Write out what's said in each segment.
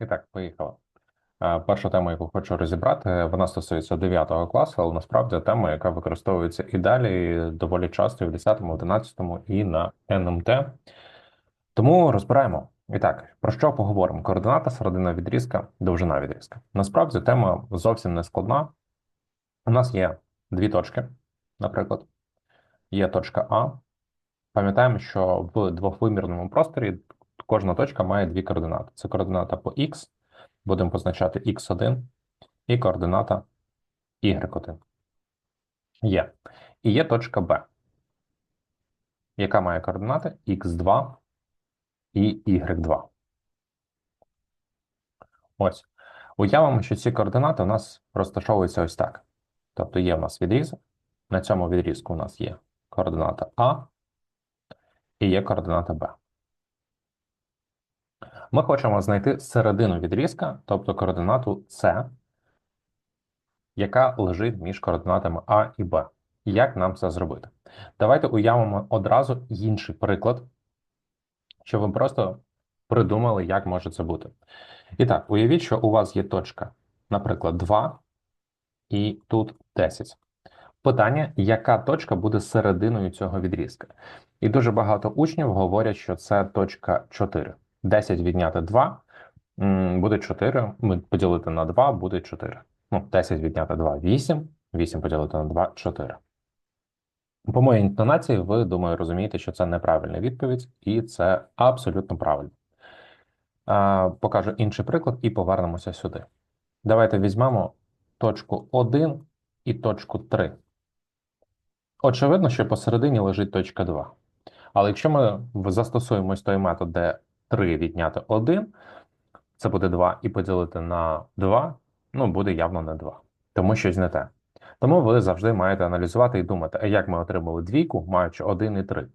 І так, поїхали. Е, Перша тема, яку хочу розібрати, вона стосується 9 класу, але насправді тема, яка використовується і далі доволі часто і в 10, 11 і на НМТ. Тому розбираємо. І так, про що поговоримо? Координата, середина відрізка, довжина відрізка. Насправді тема зовсім не складна. У нас є дві точки, наприклад, є точка А. Пам'ятаємо, що в двохвимірному просторі кожна точка має дві координати. Це координата по Х, будемо позначати x1 і координата y1. Є. І є точка Б, яка має координати x2 і y2. Ось. Уявимо, що ці координати у нас розташовуються ось так. Тобто є у нас відрізок. На цьому відрізку у нас є координата А і є координата Б. Ми хочемо знайти середину відрізка, тобто координату С, яка лежить між координатами А і Б. Як нам це зробити? Давайте уявимо одразу інший приклад, щоб ви просто придумали, як може це бути. І так, уявіть, що у вас є точка, наприклад, 2 і тут 10. Питання, яка точка буде серединою цього відрізка? І дуже багато учнів говорять, що це точка 4. 10 відняти 2 буде 4. Ми поділити на 2 буде 4. Ну, 10 відняти 2 8. 8 поділити на 2 4. По моїй інтонації, ви думаю, розумієте, що це неправильна відповідь, і це абсолютно правильно. Покажу інший приклад і повернемося сюди. Давайте візьмемо точку 1 і точку 3. Очевидно, що посередині лежить точка 2. Але якщо ми застосуємось той метод, де 3 відняти 1, це буде 2, і поділити на 2, ну, буде явно не 2, тому щось не те. Тому ви завжди маєте аналізувати і думати, а як ми отримали двійку, маючи 1 і 3.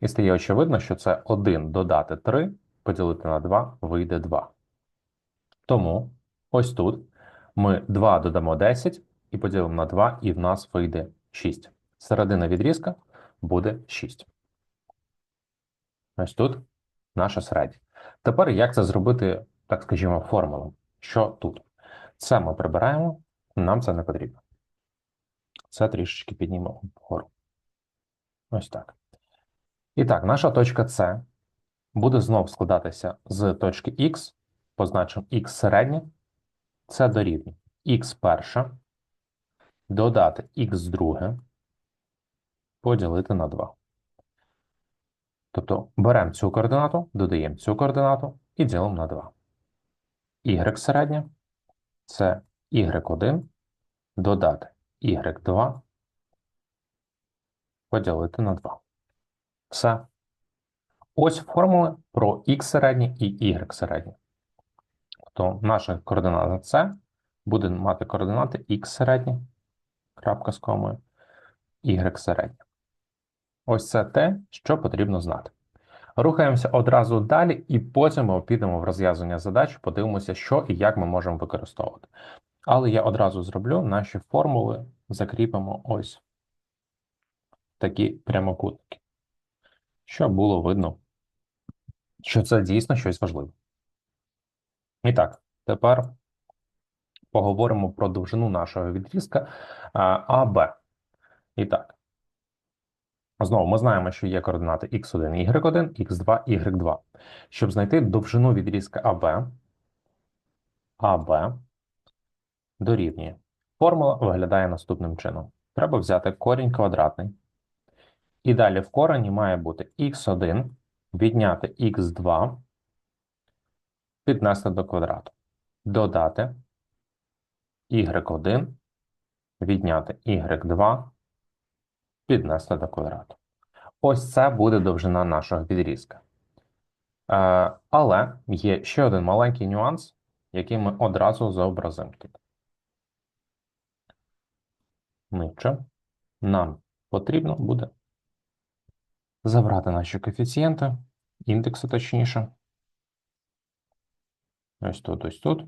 І стає очевидно, що це 1 додати 3, поділити на 2, вийде 2. Тому ось тут ми 2 додамо 10 і поділимо на 2, і в нас вийде 6. Середина відрізка буде 6. Ось тут наша середня. Тепер як це зробити, так скажімо, формулом? Що тут? Це ми прибираємо, нам це не потрібно. Це трішечки піднімемо вгору. Ось так. І так, наша точка С буде знову складатися з точки Х, позначимо Х середнє, це дорівнює Х перше, додати Х друге, поділити на 2. Тобто беремо цю координату, додаємо цю координату і ділимо на 2. Y середнє це y1 додати y2 поділити на 2. Все. Ось формули про x середнє і y середнє. Тобто наша координата С буде мати координати x середнє, крапка з комою, y середнє. Ось це те, що потрібно знати. Рухаємося одразу далі, і потім ми підемо в розв'язання задач, подивимося, що і як ми можемо використовувати. Але я одразу зроблю наші формули, закріпимо ось такі прямокутники, щоб було видно, що це дійсно щось важливе. І так, тепер поговоримо про довжину нашого відрізка АБ. І так. Знову ми знаємо, що є координати x1, y1, x2, y2. Щоб знайти довжину відрізка АБ, АБ дорівнює. Формула виглядає наступним чином. Треба взяти корінь квадратний. І далі в корені має бути x1, відняти x2, піднести до квадрату. Додати y1, відняти y2, піднести до квадрату. Ось це буде довжина нашого відрізка. Е, але є ще один маленький нюанс, який ми одразу зобразимо тут. Нижче нам потрібно буде забрати наші коефіцієнти, індекси точніше. Ось тут, ось тут.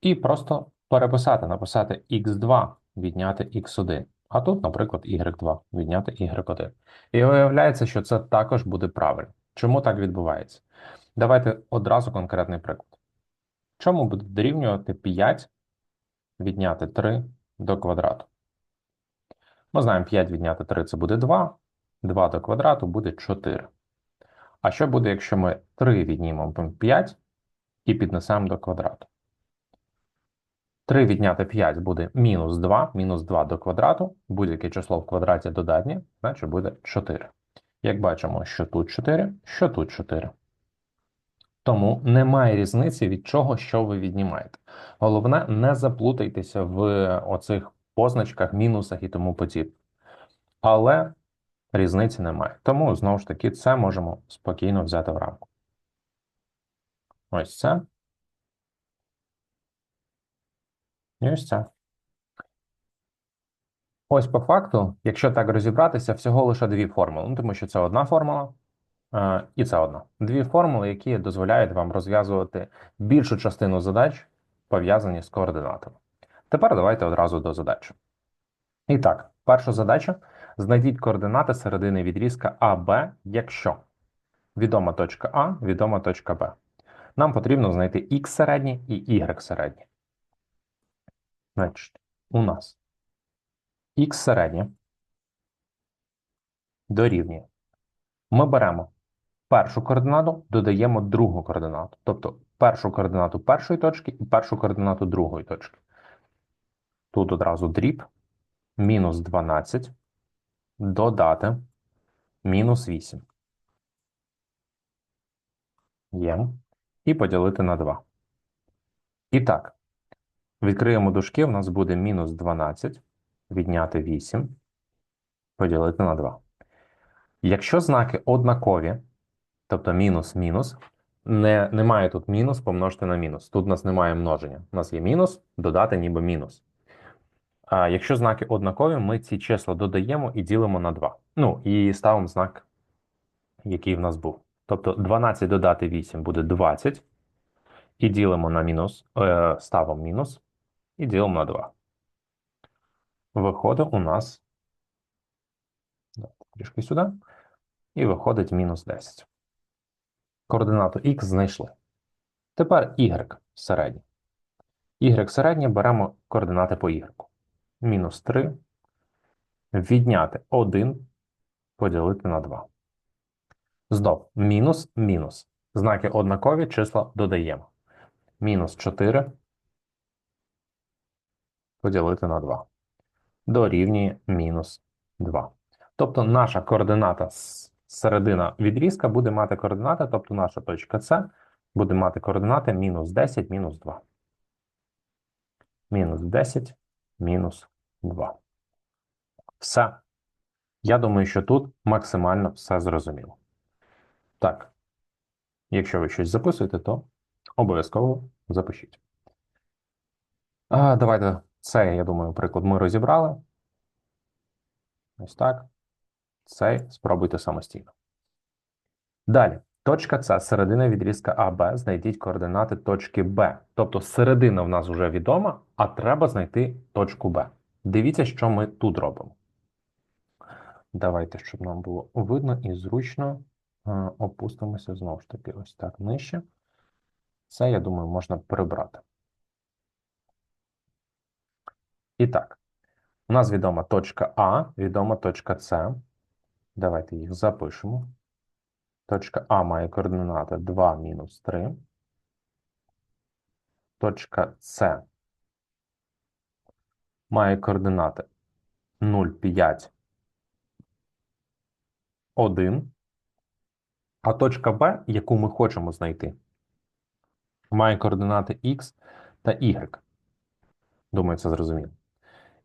І просто переписати, написати x2 відняти x1. А тут, наприклад, y2 відняти y1. І виявляється, що це також буде правильно. Чому так відбувається? Давайте одразу конкретний приклад. Чому буде дорівнювати 5 відняти 3 до квадрату? Ми знаємо, 5 відняти 3 це буде 2, 2 до квадрату буде 4. А що буде, якщо ми 3 віднімемо 5 і піднесемо до квадрату? 3 відняти 5 буде мінус 2, мінус 2 до квадрату, будь-яке число в квадраті додатнє, значить буде 4. Як бачимо, що тут 4, що тут 4. Тому немає різниці від чого, що ви віднімаєте. Головне, не заплутайтеся в оцих позначках, мінусах і тому подібне. Але різниці немає. Тому, знову ж таки, це можемо спокійно взяти в рамку. Ось це. І ось по факту, якщо так розібратися, всього лише дві формули. Ну, тому що це одна формула, е, і це одна. Дві формули, які дозволяють вам розв'язувати більшу частину задач, пов'язані з координатами. Тепер давайте одразу до задачі. І так, перша задача: знайдіть координати середини відрізка АБ, якщо відома точка А, відома точка Б. Нам потрібно знайти Х середнє і Y середнє. Значить, у нас Х середнє дорівнює. Ми беремо першу координату, додаємо другу координату. Тобто першу координату першої точки і першу координату другої точки. Тут одразу дріб мінус 12 додати мінус 8. Є. І поділити на 2. І так, відкриємо дужки, у нас буде мінус 12 відняти 8, поділити на 2. Якщо знаки однакові, тобто мінус-мінус, не, немає тут мінус помножити на мінус. Тут у нас немає множення. У нас є мінус, додати ніби мінус. А якщо знаки однакові, ми ці числа додаємо і ділимо на 2. Ну, і ставимо знак, який в нас був. Тобто 12 додати 8 буде 20. І ділимо на мінус, е, ставимо мінус, і ділимо на 2. Виходить у нас трішки сюди. І виходить мінус 10. Координату х знайшли. Тепер y середнє. Y середнє беремо координати по y. Мінус 3. Відняти 1, поділити на 2. Знов мінус, мінус. Знаки однакові числа додаємо. Мінус 4 поділити на 2. Дорівнює мінус 2. Тобто наша координата середина відрізка буде мати координати, тобто наша точка С буде мати координати мінус 10, мінус 2. Мінус 10, мінус 2. Все. Я думаю, що тут максимально все зрозуміло. Так, якщо ви щось записуєте, то обов'язково запишіть. А, Давайте це, я думаю, приклад ми розібрали. Ось так. Цей спробуйте самостійно. Далі, точка С, середина відрізка АБ, знайдіть координати точки Б. Тобто середина в нас вже відома, а треба знайти точку Б. Дивіться, що ми тут робимо. Давайте, щоб нам було видно і зручно, опустимося знову ж таки ось так нижче. Це, я думаю, можна прибрати. І так, у нас відома точка А, відома точка С. Давайте їх запишемо. Точка А має координати 2 мінус 3. Точка С має координати 0, 5, 1. А точка Б, яку ми хочемо знайти, має координати Х та Y. Думаю, це зрозуміло.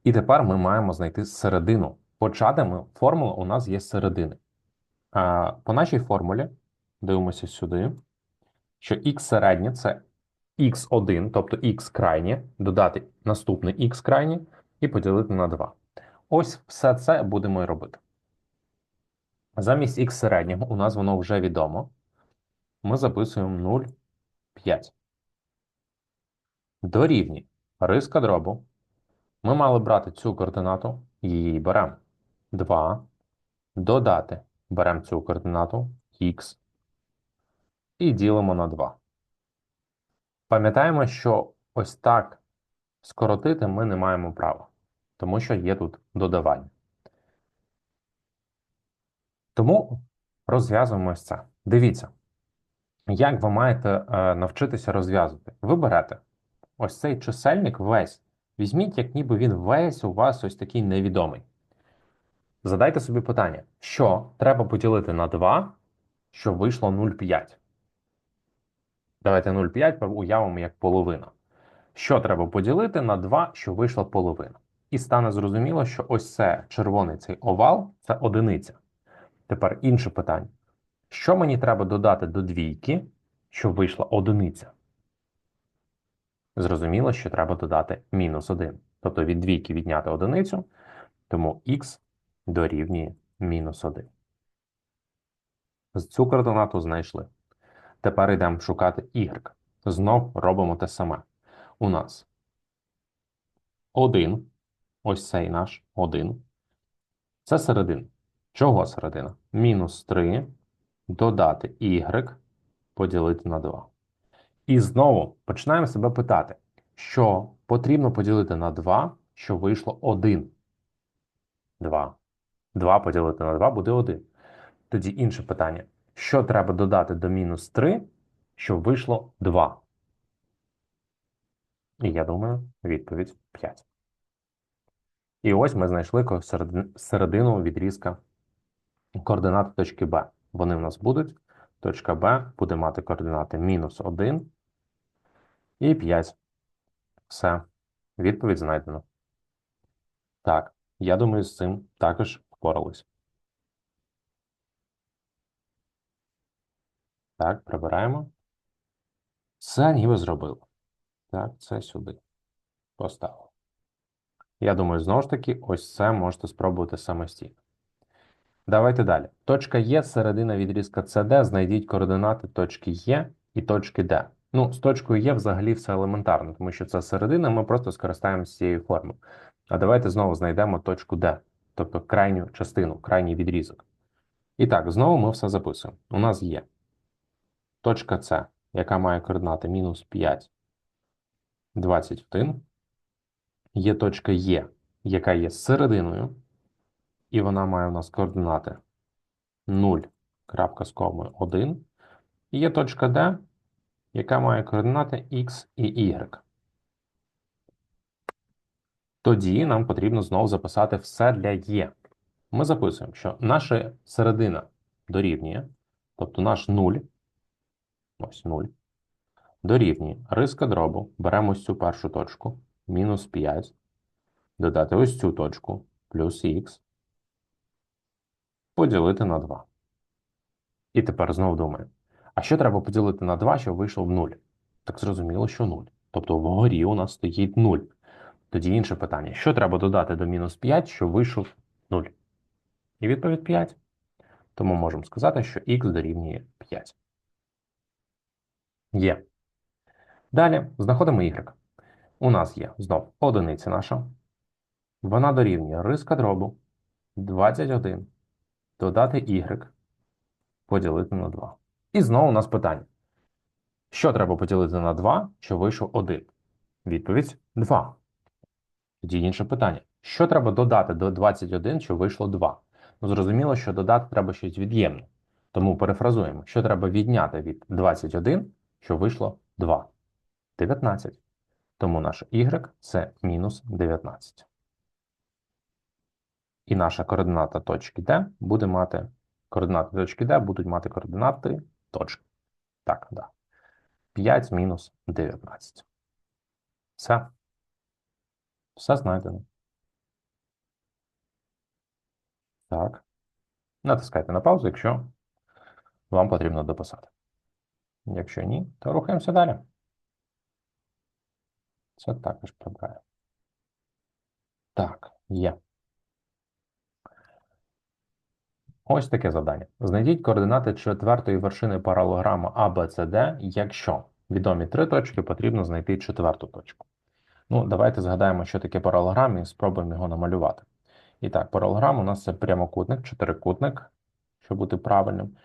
І тепер ми маємо знайти середину. Почати ми, формула у нас є середини. А, По нашій формулі дивимося сюди, що х середнє це х1, тобто х крайнє, додати наступний х крайнє і поділити на 2. Ось все це будемо і робити. Замість х середнього у нас воно вже відомо. Ми записуємо 0,5. Дорівнює риска дробу. Ми мали брати цю координату, її беремо 2, додати беремо цю координату х і ділимо на 2. Пам'ятаємо, що ось так скоротити ми не маємо права, тому що є тут додавання. Тому розв'язуємо ось це. Дивіться, як ви маєте е, навчитися розв'язувати. Ви берете ось цей чисельник весь. Візьміть, як ніби він весь у вас ось такий невідомий. Задайте собі питання, що треба поділити на 2, щоб вийшло 0,5. Давайте 0,5 уявимо як половина. Що треба поділити на 2, щоб вийшла половина. І стане зрозуміло, що ось це червоний цей овал це одиниця. Тепер інше питання. Що мені треба додати до двійки, щоб вийшла одиниця? Зрозуміло, що треба додати мінус 1. Тобто від двійки відняти одиницю, тому х дорівнює мінус 1. Цю координату знайшли. Тепер йдемо шукати y. Знов робимо те саме. У нас 1, ось цей наш 1. Це середина. Чого середина? Мінус 3 додати y поділити на 2. І знову починаємо себе питати, що потрібно поділити на 2, щоб вийшло 1. 2. 2 поділити на 2 буде 1. Тоді інше питання. Що треба додати до мінус 3, щоб вийшло 2? І я думаю, відповідь 5. І ось ми знайшли середину відрізка координати точки Б. Вони в нас будуть. Точка Б буде мати координати мінус 1 і 5. Все. Відповідь знайдено. Так, я думаю, з цим також впорались. Так, прибираємо. Це ніби зробили. Так, це сюди. Поставили. Я думаю, знову ж таки, ось це можете спробувати самостійно. Давайте далі. Точка Е середина відрізка CD, знайдіть координати точки Е і точки Д. Ну, з точкою Є взагалі все елементарно, тому що це середина, ми просто скористаємося цією формою. А давайте знову знайдемо точку D, тобто крайню частину, крайній відрізок. І так, знову ми все записуємо. У нас є точка С, яка має координати мінус 5, 21. Є точка Е, яка є серединою, і вона має у нас координати 0, крапка з комою 1. І є точка D, яка має координати x і y. Тоді нам потрібно знову записати все для Є. Ми записуємо, що наша середина дорівнює, тобто наш 0, ось 0, дорівнює риска дробу, беремо ось цю першу точку, мінус 5, додати ось цю точку, плюс х, поділити на 2. І тепер знову думаємо, а що треба поділити на 2, щоб вийшло в 0? Так зрозуміло, що 0. Тобто вгорі у нас стоїть 0. Тоді інше питання: що треба додати до мінус 5, щоб вийшов 0? І відповідь 5. Тому можемо сказати, що х дорівнює 5. Є. Далі знаходимо y. У нас є знов одиниця наша. Вона дорівнює риска дробу 21. Додати y поділити на 2. І знову у нас питання. Що треба поділити на 2, щоб вийшов 1? Відповідь 2. Тоді інше питання. Що треба додати до 21, щоб вийшло 2? Ну, зрозуміло, що додати треба щось від'ємне. Тому перефразуємо, що треба відняти від 21, щоб вийшло 2. 19. Тому наш y це мінус 19. І наша координата точки D буде мати координати точки D будуть мати координати точки. Так, да. 5 мінус 19. Все. Все знайдено. Так. Натискайте на паузу, якщо вам потрібно дописати. Якщо ні, то рухаємося далі. Це також прибираю. Так, є. Ось таке завдання. Знайдіть координати четвертої вершини паралограма ABCD, якщо відомі три точки, потрібно знайти четверту точку. Ну, давайте згадаємо, що таке паралограм, і спробуємо його намалювати. І так, паралограм у нас це прямокутник, чотирикутник, щоб бути правильним,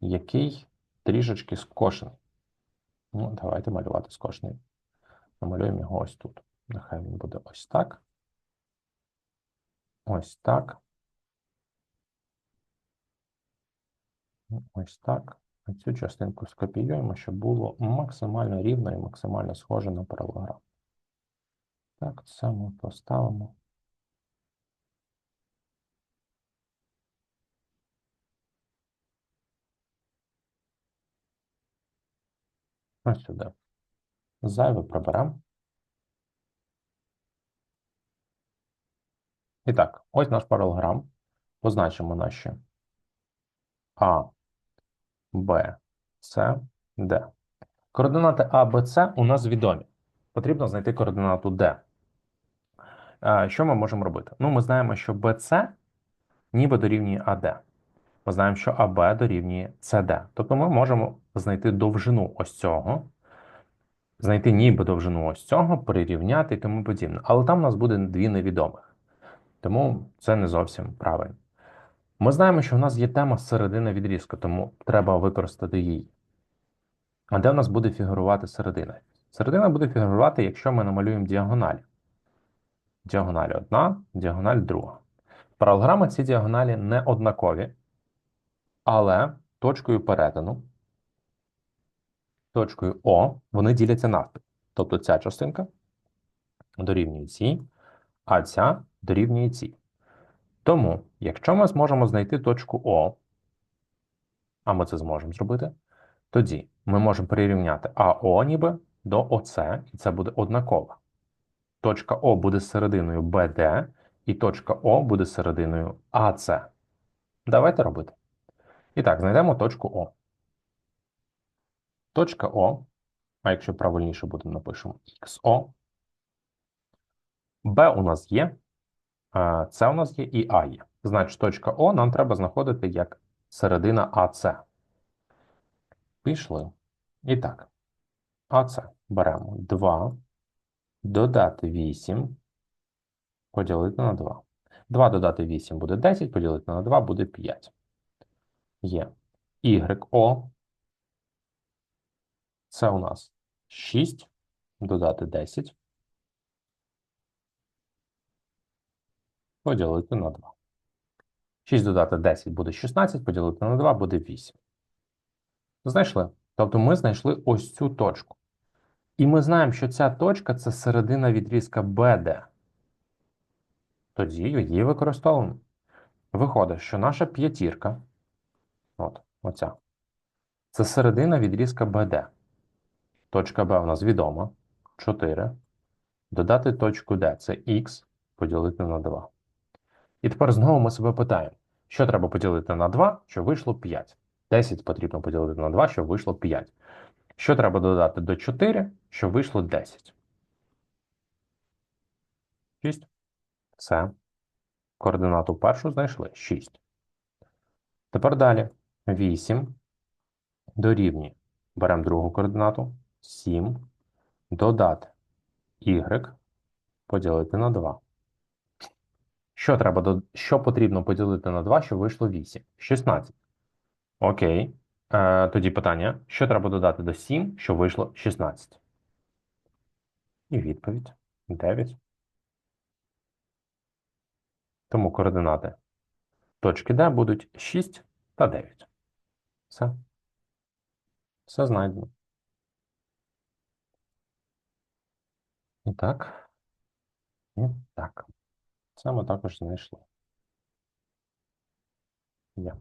який трішечки скошений. Ну, давайте малювати скошний. Намалюємо його ось тут. Нехай він буде ось так. Ось так. Ось так. Цю частинку скопіюємо, щоб було максимально рівно і максимально схоже на паралограм. Так, це ми поставимо. Ось сюди. Зайве приберемо. І так, ось наш паралограм. Позначимо наші А, Б, С, Д. Координати А, Б, С у нас відомі. Потрібно знайти координату Д. Що ми можемо робити? Ну, ми знаємо, що БЦ ніби дорівнює АД. Ми знаємо, що АБ дорівнює СД. Тобто ми можемо знайти довжину ось цього, знайти ніби довжину ось цього, прирівняти і тому подібне. Але там у нас буде дві невідомих. Тому це не зовсім правильно. Ми знаємо, що в нас є тема середина відрізка, тому треба використати її. А де в нас буде фігурувати середина? Середина буде фігурувати, якщо ми намалюємо діагоналі. Діагональ одна, діагональ друга. Паралограми ці діагоналі не однакові, але точкою перетину, точкою О, вони діляться навпіл. Тобто ця частинка дорівнює цій, а ця дорівнює цій. Тому, якщо ми зможемо знайти точку О, а ми це зможемо зробити, тоді ми можемо прирівняти АО ніби до ОЦ, і це буде однаково. Точка О буде серединою БД, і точка О буде серединою АЦ. Давайте робити. І так, знайдемо точку О. Точка О, а якщо правильніше буде, напишемо XO. Б у нас є, е, С у нас є і А є. Значить, точка О нам треба знаходити як середина АЦ. Пішли. І так, АЦ беремо 2, додати 8, поділити на 2. 2 додати 8 буде 10, поділити на 2 буде 5. Є. YO. Це у нас 6, додати 10, поділити на 2. 6 додати 10 буде 16, поділити на 2 буде 8. Знайшли? Тобто ми знайшли ось цю точку. І ми знаємо, що ця точка це середина відрізка BD. Тоді її використовуємо. Виходить, що наша п'ятірка, от, оця, це середина відрізка BD. Точка B у нас відома. 4. Додати точку D це X поділити на 2. І тепер знову ми себе питаємо, що треба поділити на 2, щоб вийшло 5. 10 потрібно поділити на 2, щоб вийшло 5. Що треба додати до 4, щоб вийшло 10? 6. Все. Координату першу знайшли 6. Тепер далі 8 дорівнює. Беремо другу координату 7. Додати y поділити на 2. Що треба що потрібно поділити на 2, щоб вийшло 8? 16. Окей. Е, тоді питання: що треба додати до 7, щоб вийшло 16? І відповідь 9. Тому координати точки D будуть 6 та 9. Все. Все знайдено. І так. І так. Це ми також знайшли. Є.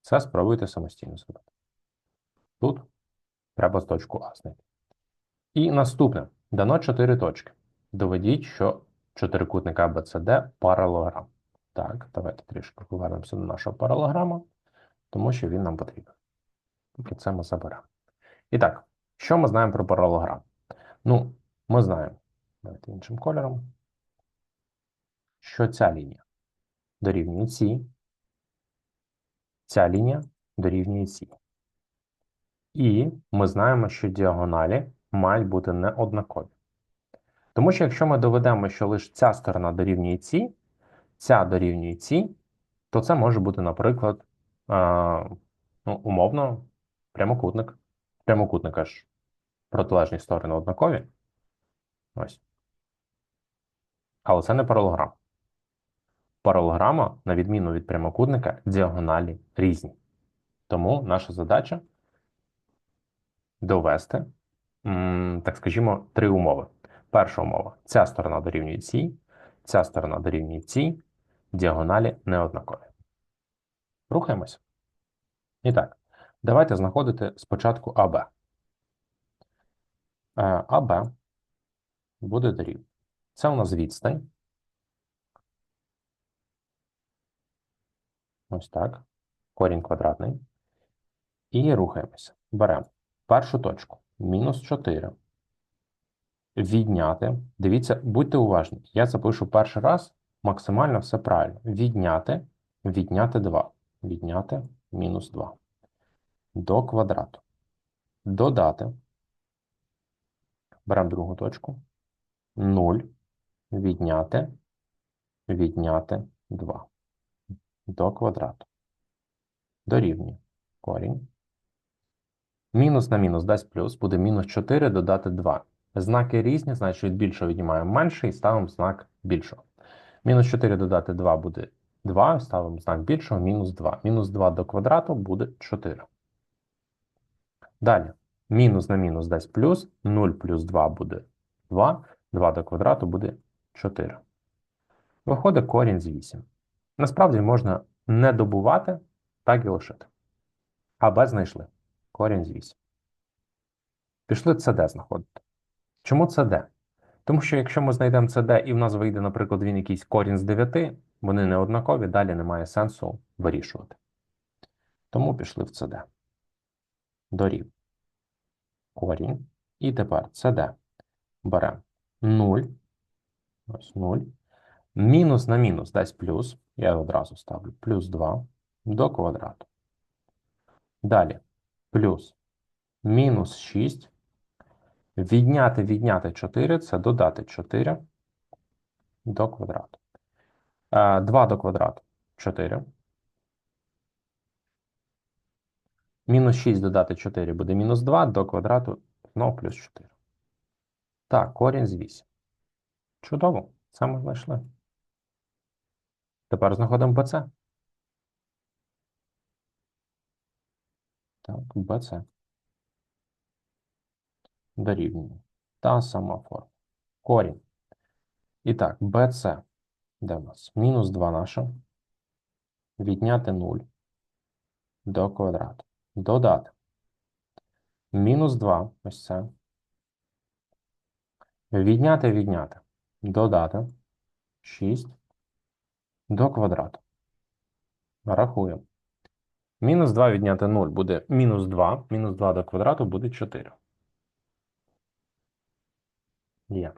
Це спробуйте самостійно зробити. Тут треба з точку А знайти. І наступне. Дано 4 точки. Доведіть, що чотирикутник ABCD паралограм. Так, давайте трішки повернемося до нашого паралограма, тому що він нам потрібен. Тобто це ми заберемо. І так, що ми знаємо про паралограм? Ну, ми знаємо, давайте іншим кольором, що ця лінія дорівнює цій, ця лінія дорівнює цій. І ми знаємо, що діагоналі мають бути неоднакові. Тому що якщо ми доведемо, що лише ця сторона дорівнює цій, ця дорівнює цій, то це може бути, наприклад, е, ну, умовно, прямокутник. Прямокутника ж протилежні сторони однакові. Ось. Але це не паралограм. Паралограма, на відміну від прямокутника, діагоналі різні. Тому наша задача довести, так скажімо, три умови. Перша умова: ця сторона дорівнює цій, ця сторона дорівнює цій, діагоналі неоднакові. Рухаємось. І так, давайте знаходити спочатку АБ. Е, АБ буде дорівнює. Це у нас відстань. Ось так. Корінь квадратний. І рухаємося. Беремо першу точку. Мінус 4. Відняти. Дивіться, будьте уважні. Я запишу перший раз максимально все правильно. Відняти, відняти 2. Відняти мінус 2. До квадрату. Додати. Беремо другу точку. 0. Відняти. Відняти 2. До квадрату. Дорівнює. Корінь. Мінус на мінус дасть плюс, буде мінус 4 додати 2. Знаки різні, значить від більшого віднімаємо менше і ставимо знак більшого. Мінус 4 додати 2 буде 2, ставимо знак більшого, мінус 2. Мінус 2 до квадрату буде 4. Далі. Мінус на мінус дасть плюс, 0 плюс 2 буде 2, 2 до квадрату буде 4. Виходить корінь з 8. Насправді можна не добувати, так і лишити. А знайшли. Корінь з 8. Пішли CD знаходити. Чому CD? Тому що якщо ми знайдемо CD і в нас вийде, наприклад, він якийсь корінь з 9, вони не однакові, далі немає сенсу вирішувати. Тому пішли в CD. Дорів. Корінь. І тепер CD. Беремо 0. Ось 0. Мінус на мінус дасть плюс. Я одразу ставлю плюс 2 до квадрату. Далі плюс мінус 6. Відняти відняти 4 це додати 4 до квадрату. 2 до квадрату 4. Мінус 6 додати 4 буде мінус 2 до квадрату знову плюс 4. Так, корінь з 8. Чудово, це ми знайшли. Тепер знаходимо BC. Так, BC. Дорівнює. Та сама форма. Корінь. І так, BC. Де в нас? Мінус 2 наша. Відняти 0 до квадрату. Додати. Мінус 2. Ось це. Відняти, відняти. Додати. 6 до квадрату. Рахуємо. Мінус 2 відняти 0 буде мінус 2. Мінус 2 до квадрату буде 4. Є.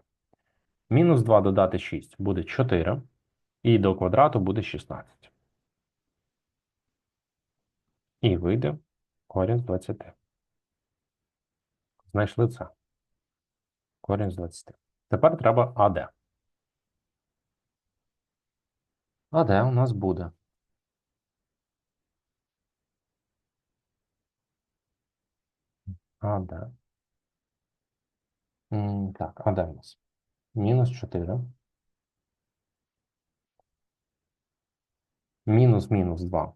Мінус 2 додати 6 буде 4. І до квадрату буде 16. І вийде корінь з 20. Знайшли це. Корінь з 20. Тепер треба АД. АД у нас буде. АД. М, Так, АД у нас. Мінус 4. Мінус мінус 2.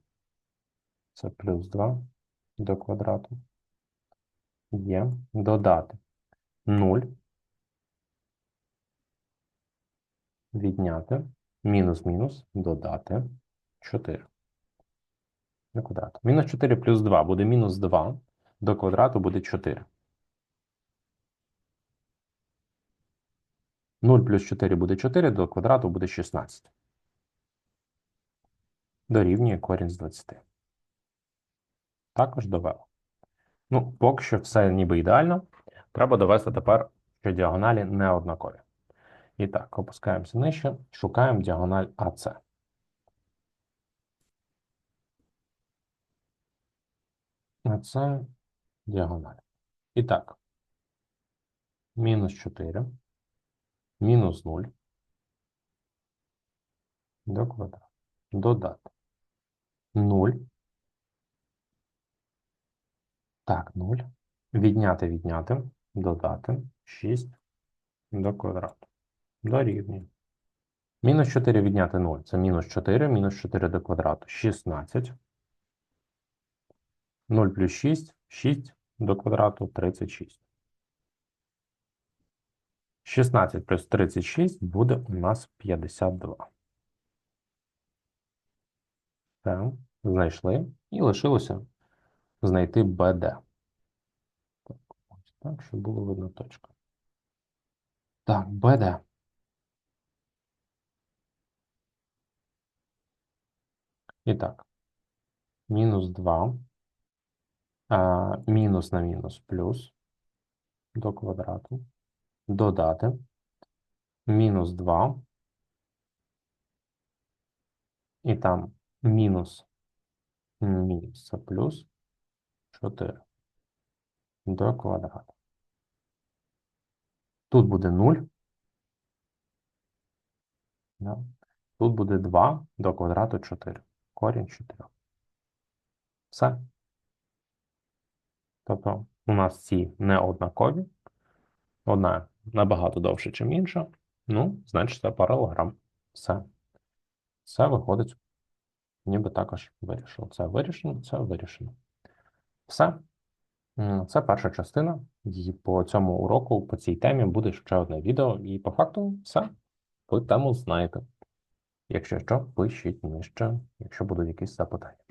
Це плюс 2 до квадрату. Є. Додати 0. Відняти. Мінус мінус. Додати 4. До квадрату. Мінус 4 плюс 2 буде мінус 2. До квадрату буде 4. 0 плюс 4 буде 4, до квадрату буде 16. Дорівнює корінь з 20. Також довело. Ну, поки що все ніби ідеально. Треба довести тепер, що діагоналі не однакові. І так, опускаємося нижче, шукаємо діагональ АС. АС діагональ. І так, мінус 4, мінус 0 до квадрату. Додати 0. Так, 0. Відняти, відняти. додати 6 до квадрату. Дорівнює. Мінус 4 відняти 0. Це мінус 4, мінус 4 до квадрату. 16. 0 плюс 6, 6 до квадрату 36. 16 плюс 36 буде у нас 52. Так, знайшли. І лишилося знайти БД. Так, ось так, щоб було видно точка. Так, БД. І так, мінус 2, а, мінус на мінус плюс до квадрату, додати, мінус 2, і там мінус, мінус це плюс 4 до квадрату. Тут буде 0. Да. Тут буде 2 до квадрату 4. Корінь 4. Все. Тобто у нас ці не однакові. Одна набагато довше, ніж інша. Ну, значить, це паралелограм. Все. Це виходить, ніби також вирішено. Це вирішено, це вирішено. Все. Це перша частина. І по цьому уроку, по цій темі буде ще одне відео. І по факту все. Ви тему знаєте. Якщо що, пишіть нижче, якщо будуть якісь запитання.